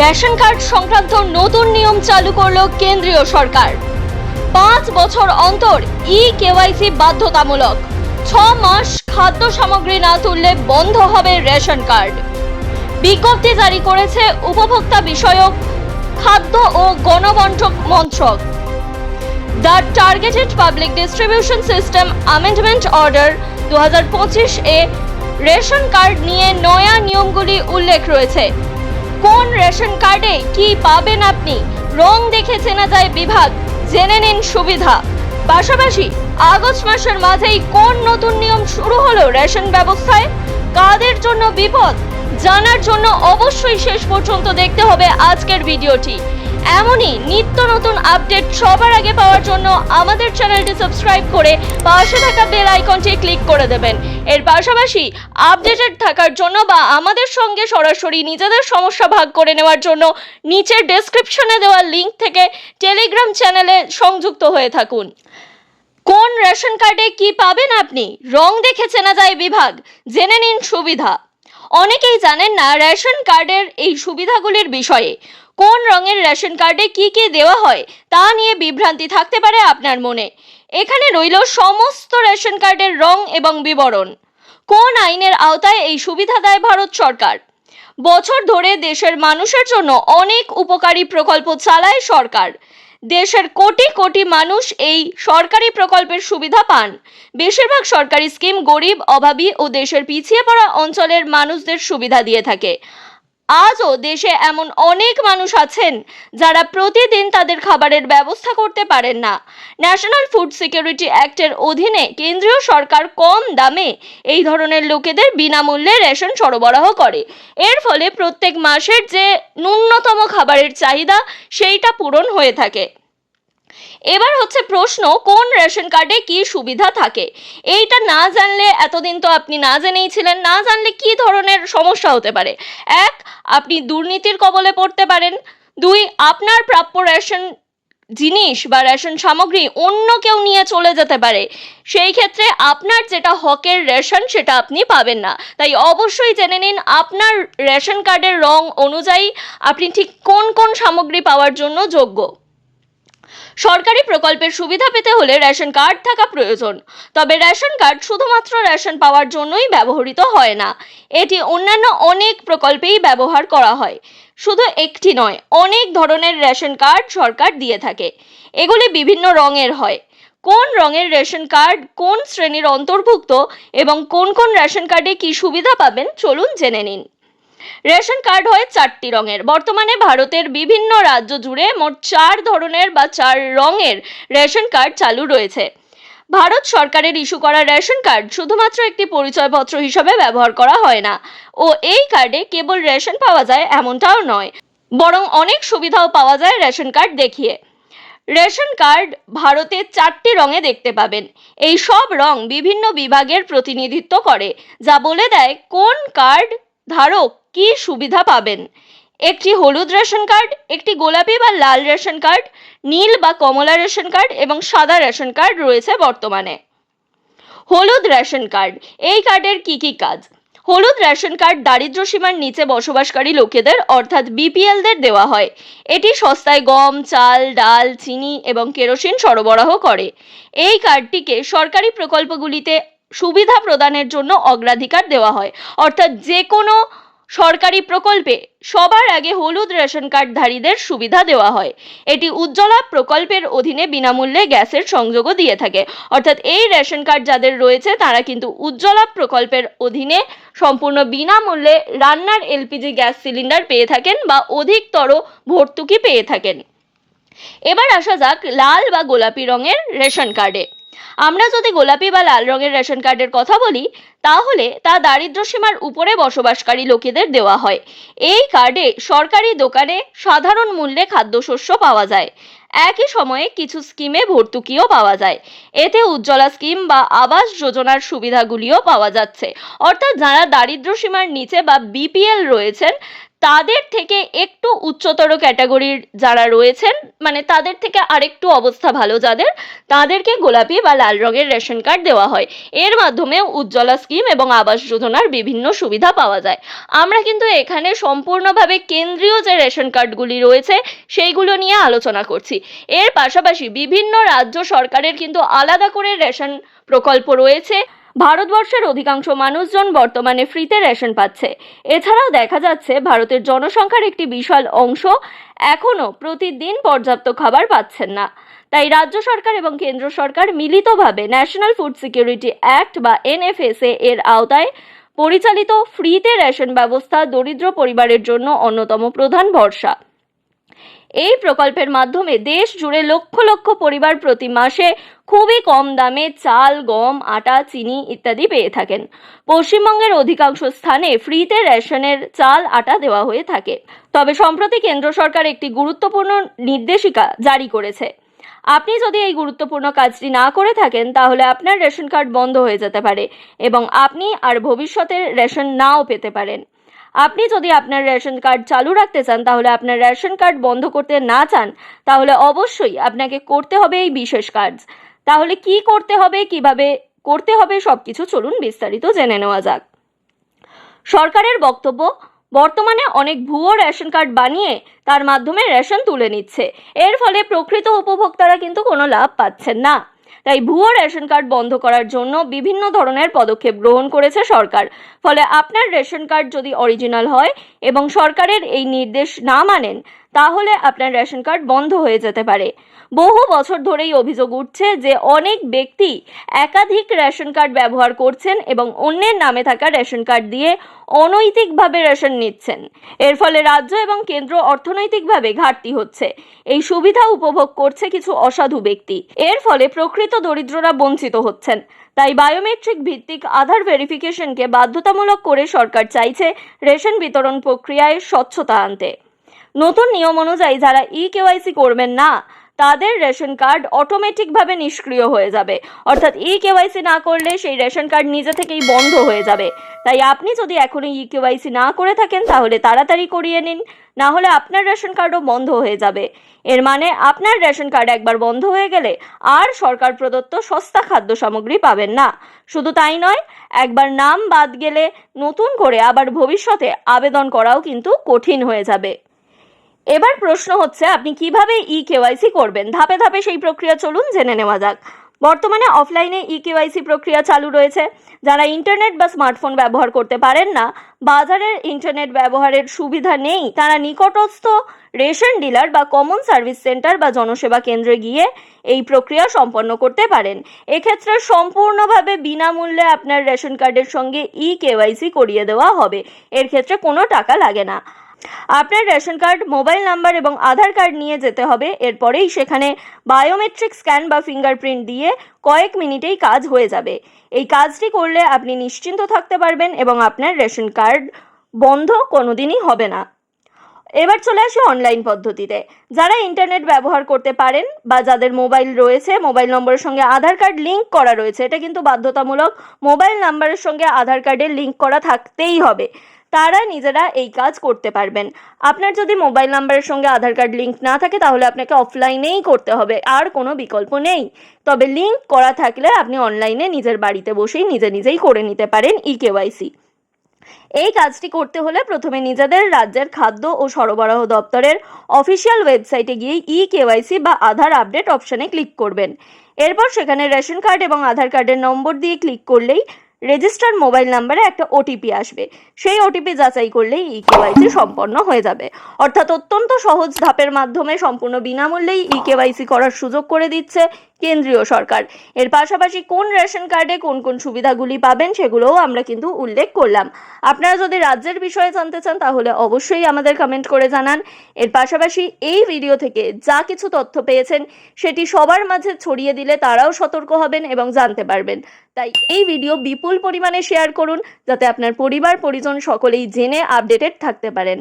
Ration card সংক্রান্ত নতুন নিয়ম চালু করল কেন্দ্রীয় সরকার। পাঁচ বছর অন্তর ই কেওয়াইসি বাধ্যতামূলক। ছ মাস খাদ্য সামগ্রী না তুললে বন্ধ হবে রেশন কার্ড। বিজ্ঞপ্তি জারি করেছে উপভোক্তা বিষয়ক, খাদ্য ও গণবন্টক মন্ত্রক। The targeted public distribution system amendment order দু হাজার পঁচিশ এ রেশন কার্ড নিয়ে নয়া নিয়মগুলি উল্লেখ রয়েছে। কোন রেশন কার্ডে কি পাবেন আপনি? রং দেখে চেনা যায় বিভাগ। জেনে নিন সুবিধা। পাশাপাশি আগস্ট মাসের মাঝেই কোন নতুন নিয়ম শুরু হলো রেশন ব্যবস্থায়? কাদের জন্য বিপদ? জানার জন্য অবশ্যই শেষ পর্যন্ত দেখতে হবে আজকের ভিডিওটি। এমনই নিত্য নতুন আপডেট সবার আগে পাওয়ার জন্য আমাদের চ্যানেলটি সাবস্ক্রাইব করে পাশে থাকা বেল আইকনটি ক্লিক করে দেবেন। এর পাশাপাশি আপডেটেড থাকার জন্য বা আমাদের সঙ্গে সরাসরি নিজেদের সমস্যা ভাগ করে নেওয়ার জন্য নিচের ডেসক্রিপশনে দেওয়া লিংক থেকে টেলিগ্রাম চ্যানেলে সংযুক্ত হয়ে থাকুন। কোন রেশন কার্ডে কি পাবেন আপনি? রং দেখে চেনা যায় বিভাগ। জেনে নিন সুবিধা। অনেকেই জানেন না রেশন কার্ডের এই সুবিধাগুলির বিষয়ে। কোন রঙের রেশন কার্ডে কি কি দেওয়া হয় তা নিয়ে বিভ্রান্তি থাকতে পারে আপনার মনে। এখানে রইল সমস্ত রেশন কার্ডের রং এবং বিবরণ। কোন আইনের আওতায় এই সুবিধা দেয় ভারত সরকার? বছর ধরে দেশের মানুষের জন্য অনেক উপকারী প্রকল্প চালায় সরকার। দেশের কোটি কোটি মানুষ এই সরকারি প্রকল্পের সুবিধা পান। বেশিরভাগ সরকারি স্কিম গরিব, অভাবী ও দেশের পিছিয়ে পড়া অঞ্চলের মানুষদের সুবিধা দিয়ে থাকে। আজও দেশে এমন অনেক মানুষ আছেন যারা প্রতিদিন তাদের খাবারের ব্যবস্থা করতে পারেন না। ন্যাশনাল ফুড সিকিউরিটি অ্যাক্টের অধীনে কেন্দ্রীয় সরকার কম দামে এই ধরনের লোকেদের বিনামূল্যে রেশন সরবরাহ করে। এর ফলে প্রত্যেক মাসের যে ন্যূনতম খাবারের চাহিদা, সেইটা পূরণ হয়ে থাকে। এবার হচ্ছে প্রশ্ন, কোন রেশন কার্ডে কি সুবিধা থাকে? এইটা না জানলে, এতদিন তো আপনি না জেনেই ছিলেন, না জানলে কি ধরনের সমস্যা হতে পারে? এক, আপনি দুর্নীতির কবলে পড়তে পারেন। দুই, আপনার প্রাপ্য রেশন জিনিস বা রেশন সামগ্রী অন্য কেউ নিয়ে চলে যেতে পারে। সেই ক্ষেত্রে আপনার যেটা হকের রেশন, সেটা আপনি পাবেন না। তাই অবশ্যই জেনে নিন, আপনার রেশন কার্ডের রং অনুযায়ী আপনি ঠিক কোন কোন সামগ্রী পাওয়ার জন্য যোগ্য। সরকারি প্রকল্পের সুবিধা পেতে হলে রেশন কার্ড থাকা প্রয়োজন। তবে রেশন কার্ড শুধুমাত্র রেশন পাওয়ার জন্যই ব্যবহৃত হয় না। এটি অন্যান্য অনেক প্রকল্পেই ব্যবহার করা হয়। শুধু একটি নয়, অনেক ধরনের রেশন কার্ড সরকার দিয়ে থাকে। এগুলি বিভিন্ন রঙের হয়। কোন রঙের রেশন কার্ড কোন শ্রেণির অন্তর্ভুক্ত এবং কোন কোন রেশন কার্ডে কি সুবিধা পাবেন চলুন জেনে নিন। রেশন কার্ড হয় চারটি রঙের। বর্তমানে ভারতের বিভিন্ন রাজ্য জুড়ে মোট চার ধরনের বা চার রঙের রেশন কার্ড চালু রয়েছে। ভারত সরকারের ইস্যু করা রেশন কার্ড শুধুমাত্র একটি পরিচয়পত্র হিসাবে ব্যবহার করা হয় না ও এই কার্ডে কেবল রেশন পাওয়া যায় এমনটাও নয়, বরং অনেক সুবিধাও পাওয়া যায় রেশন কার্ড দেখিয়ে। রেশন কার্ড ভারতে চারটি রঙে দেখতে পাবেন। এই সব রং বিভিন্ন বিভাগের প্রতিনিধিত্ব করে, যা বলে দেয় কোন কার্ড ধারক কি সুবিধা পাবেন? একটি হলুদ রেশন কার্ড, একটি গোলাপি বা লাল রেশন কার্ড, নীল বা কমলা রেশন কার্ড এবং সাদা রেশন কার্ড রয়েছে বর্তমানে। হলুদ রেশন কার্ড, এই কার্ডের কি কি কাজ? হলুদ রেশন কার্ড দারিদ্র সীমার নিচে বসবাসকারী লোকেদের, অর্থাৎ বিপিএলদের দেওয়া হয়। এটি সস্তায় গম, চাল, ডাল, চিনি এবং কেরোসিন সরবরাহ করে। এই কার্ডটিকে সরকারি প্রকল্পগুলিতে সুবিধা প্রদানের জন্য অগ্রাধিকার দেওয়া হয়। অর্থাৎ যে কোনো সরকারি প্রকল্পে সবার আগে হলুদ রেশন কার্ডধারীদের সুবিধা দেওয়া হয়। এটি উজ্জ্বলা প্রকল্পের অধীনে বিনামূল্যে গ্যাসের সংযোগও দিয়ে থাকে। অর্থাৎ এই রেশন কার্ড যাদের রয়েছে, তারা কিন্তু উজ্জ্বলা প্রকল্পের অধীনে সম্পূর্ণ বিনামূল্যে রান্নার এলপিজি গ্যাস সিলিন্ডার পেয়ে থাকেন বা অধিকতর ভর্তুকি পেয়ে থাকেন। এবার আসা যাক লাল বা গোলাপি রঙের রেশন কার্ডে। আমরা যদি গোলাপি বা লাল রঙের রেশন কার্ডের কথা বলি, তাহলে তা দারিদ্র সীমার উপরে বসবাসকারী লোকেদের দেওয়া হয়। এই কার্ডে সরকারি দোকানে সাধারণ মূল্যে খাদ্যশস্য পাওয়া যায়। একই সময়ে কিছু স্কিমে ভর্তুকিও পাওয়া যায়। এতে উজ্জ্বলা স্কিম বা আবাস যোজনার সুবিধাগুলিও পাওয়া যাচ্ছে। অর্থাৎ যারা দারিদ্র সীমার নিচে বা বিপিএল রয়েছেন তাদের থেকে একটু উচ্চতর ক্যাটাগরির যারা রয়েছেন মানে তাদের থেকে আরেকটু অবস্থা ভালো যাদের, তাদেরকে গোলাপি বা লাল রঙের রেশন কার্ড দেওয়া হয়। এর মাধ্যমে উজ্জ্বলা স্কিম এবং আবাস যোজনার বিভিন্ন সুবিধা পাওয়া যায়। আমরা কিন্তু এখানে সম্পূর্ণভাবে কেন্দ্রীয় যে রেশন কার্ডগুলি রয়েছে, সেইগুলো নিয়ে আলোচনা করছি। এর পাশাপাশি বিভিন্ন রাজ্য সরকারের কিন্তু আলাদা করে রেশন প্রকল্প রয়েছে। ভারতবর্ষের অধিকাংশ মানুষজন বর্তমানে ফ্রিতে রেশন পাচ্ছে। এছাড়াও দেখা যাচ্ছে ভারতের জনসংখ্যার একটি বিশাল অংশ এখনও প্রতিদিন পর্যাপ্ত খাবার পাচ্ছেন না। তাই রাজ্য সরকার এবং কেন্দ্র সরকার মিলিতভাবে ন্যাশনাল ফুড সিকিউরিটি অ্যাক্ট বা এনএফএসএ এর আওতায় পরিচালিত ফ্রিতে রেশন ব্যবস্থা দরিদ্র পরিবারের জন্য অন্যতম প্রধান ভরসা। এই প্রকল্পের মাধ্যমে দেশ জুড়ে লক্ষ লক্ষ পরিবার প্রতি মাসে খুবই কম দামে চাল, গম, আটা, চিনি ইত্যাদি পেয়ে থাকেন। পশ্চিমবঙ্গের অধিকাংশ স্থানে ফ্রিতে রেশনের চাল, আটা দেওয়া হয়ে থাকে। তবে সম্প্রতি কেন্দ্র সরকার একটি গুরুত্বপূর্ণ নির্দেশিকা জারি করেছে। আপনি যদি এই গুরুত্বপূর্ণ কাজটি না করে থাকেন, তাহলে আপনার রেশন কার্ড বন্ধ হয়ে যেতে পারে এবং আপনি আর ভবিষ্যতের রেশন নাও পেতে পারেন। আপনি যদি আপনার রেশন কার্ড চালু রাখতে চান, তাহলে আপনার রেশন কার্ড বন্ধ করতে না চান, তাহলে অবশ্যই আপনাকে করতে হবে এই বিশেষ কাজ তাহলে কি করতে হবে, কীভাবে করতে হবে, সবকিছু চলুন বিস্তারিত জেনে নেওয়া যাক। সরকারের বক্তব্য, বর্তমানে অনেক ভুয়ো রেশন কার্ড বানিয়ে তার মাধ্যমে রেশন তুলে নিচ্ছে। এর ফলে প্রকৃত উপভোক্তারা কিন্তু কোনো লাভ পাচ্ছেন না। তাই ভুয়ো রেশন কার্ড বন্ধ করার জন্য বিভিন্ন ধরনের পদক্ষেপ গ্রহণ করেছে সরকার। ফলে আপনার রেশন কার্ড যদি অরিজিনাল হয় এবং সরকারের এই নির্দেশ না মানেন তাহলে আপনার রেশন কার্ড বন্ধ হয়ে যেতে পারে। বহু বছর ধরেই অভিযোগ উঠছে যে অনেক ব্যক্তি একাধিক রেশন কার্ড ব্যবহার করছেন এবং অন্যের নামে থাকা রেশন কার্ড দিয়ে অনৈতিকভাবে রেশন নিচ্ছেন। এর ফলে রাজ্য এবং কেন্দ্র অর্থনৈতিকভাবে ঘাটতি হচ্ছে। এই সুবিধা উপভোগ করছে কিছু অসাধু ব্যক্তি। এর ফলে প্রকৃত দরিদ্ররা বঞ্চিত হচ্ছেন। তাই বায়োমেট্রিক ভিত্তিক আধার ভেরিফিকেশনকে বাধ্যতামূলক করে সরকার চাইছে রেশন বিতরণ প্রক্রিয়ায় স্বচ্ছতা আনতে। নতুন নিয়ম অনুযায়ী যারা ই কেওয়াইসি করবেন না, তাদের রেশন কার্ড অটোমেটিকভাবে নিষ্ক্রিয় হয়ে যাবে। অর্থাৎ ই কেওয়াইসি না করলে সেই রেশন কার্ড নিজে থেকেই বন্ধ হয়ে যাবে। তাই আপনি যদি এখনও ই কেওয়াইসি না করে থাকেন, তাহলে তাড়াতাড়ি করিয়ে নিন। না হলে আপনার রেশন কার্ডও বন্ধ হয়ে যাবে। এর মানে আপনার রেশন কার্ড একবার বন্ধ হয়ে গেলে আর সরকার প্রদত্ত সস্তা খাদ্য সামগ্রী পাবেন না। শুধু তাই নয়, একবার নাম বাদ গেলে নতুন করে আবার ভবিষ্যতে আবেদন করাও কিন্তু কঠিন হয়ে যাবে। এবার প্রশ্ন হচ্ছে, আপনি কীভাবে ই কেওয়াইসি করবেন? ধাপে ধাপে সেই প্রক্রিয়া চলুন, জেনে নেওয়া যাক। বর্তমানে অফলাইনে ই কেওয়াইসি প্রক্রিয়া চালু রয়েছে। যারা ইন্টারনেট বা স্মার্টফোন ব্যবহার করতে পারেন না বাজারের ইন্টারনেট ব্যবহারের সুবিধা নেই, তারা নিকটস্থ রেশন ডিলার বা কমন সার্ভিস সেন্টার বা জনসেবা কেন্দ্রে গিয়ে এই প্রক্রিয়া সম্পন্ন করতে পারেন। এক্ষেত্রে সম্পূর্ণভাবে বিনামূল্যে আপনার রেশন কার্ডের সঙ্গে ই কেওয়াইসি করিয়ে দেওয়া হবে। এর ক্ষেত্রে কোনো টাকা লাগে না। আপনার রেশন কার্ড, মোবাইল নাম্বার এবং আধার কার্ড নিয়ে যেতে হবে। এরপরেই সেখানে বায়োমেট্রিক স্ক্যান বা ফিঙ্গারপ্রিন্ট দিয়ে কয়েক মিনিটেই কাজ হয়ে যাবে। এই কাজটি করলে আপনি নিশ্চিন্ত থাকতে পারবেন এবং আপনার রেশন কার্ড বন্ধ কোনোদিনই হবে না। এবার চলে আসি অনলাইন পদ্ধতিতে। যারা ইন্টারনেট ব্যবহার করতে পারেন বা যাদের মোবাইল রয়েছে, মোবাইল নম্বরের সঙ্গে আধার কার্ড লিঙ্ক করা রয়েছে, এটা কিন্তু বাধ্যতামূলক। মোবাইল নাম্বারের সঙ্গে আধার কার্ডের লিঙ্ক করা থাকতেই হবে। তারা নিজেরা এই কাজ করতে পারবেন। আপনার যদি মোবাইল নাম্বারের সঙ্গে আধার কার্ড লিঙ্ক না থাকে, তাহলে আপনাকে অফলাইনেই করতে হবে, আর কোনো বিকল্প নেই। তবে লিঙ্ক করা থাকলে আপনি অনলাইনে নিজের বাড়িতে বসেই নিজে নিজেই করে নিতে পারেন ই কেওয়াইসি এই কাজটি করতে হলে প্রথমে নিজেদের রাজ্যের খাদ্য ও সরবরাহ দপ্তরের অফিসিয়াল ওয়েবসাইটে গিয়ে ই কেওয়াইসি বা আধার আপডেট অপশনে ক্লিক করবেন। এরপর সেখানে রেশন কার্ড এবং আধার কার্ডের নম্বর দিয়ে ক্লিক করলেই রেজিস্টার মোবাইল নাম্বারে একটা ওটিপি আসবে। সেই ওটিপি যাচাই করলেই ই কেওয়াইসি সম্পন্ন হয়ে যাবে। অর্থাৎ অত্যন্ত সহজ ধাপের মাধ্যমে সম্পূর্ণ বিনামূল্যেই ই কেওয়াইসি করার সুযোগ করে দিচ্ছে। কেন্দ্রীয় সরকার। এর পাশাপাশি কোন রেশন কার্ডে কোন কোন সুবিধাগুলি পাবেন সেগুলোও আমরা কিন্তু উল্লেখ করলাম। আপনারা যদি রাজ্যের বিষয়ে জানতে চান, তাহলে অবশ্যই আমাদের কমেন্ট করে জানান। এর পাশাপাশি এই ভিডিও থেকে যা কিছু তথ্য পেয়েছেন, সেটি সবার মাঝে ছড়িয়ে দিলে তারাও সতর্ক হবেন এবং জানতে পারবেন। তাই এই ভিডিও বিপুল পরিমাণে শেয়ার করুন, যাতে আপনার পরিবার, পরিজন সকলেই জেনে আপডেটেড থাকতে পারেন।